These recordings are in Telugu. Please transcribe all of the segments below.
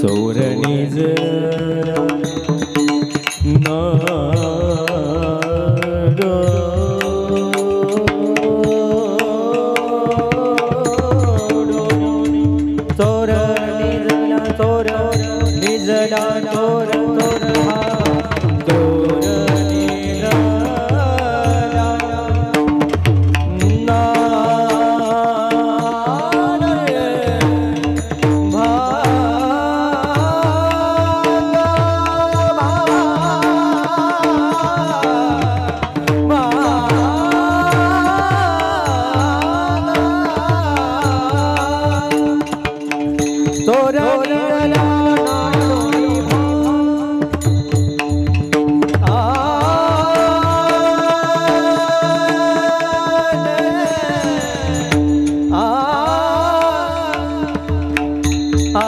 走的女子。Uh,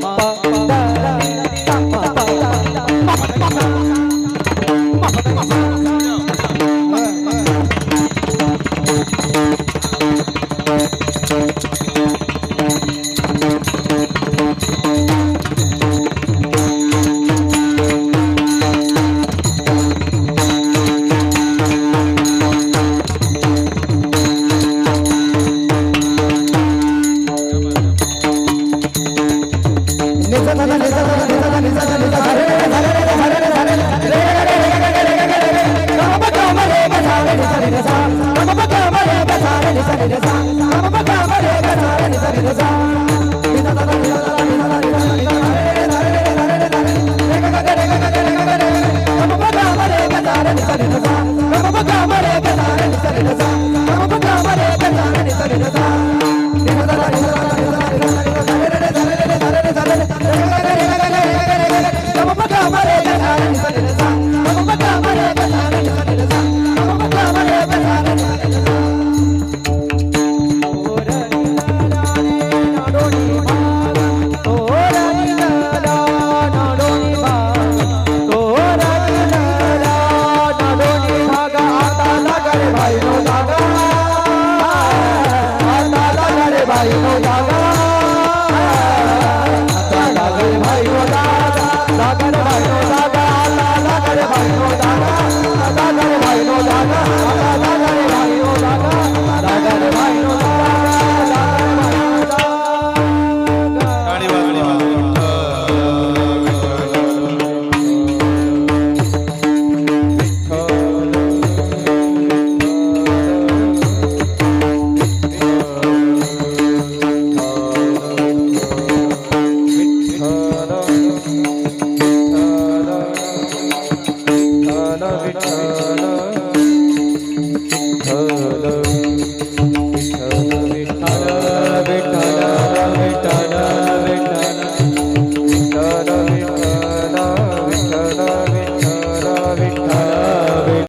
పద సరిగ సా I know.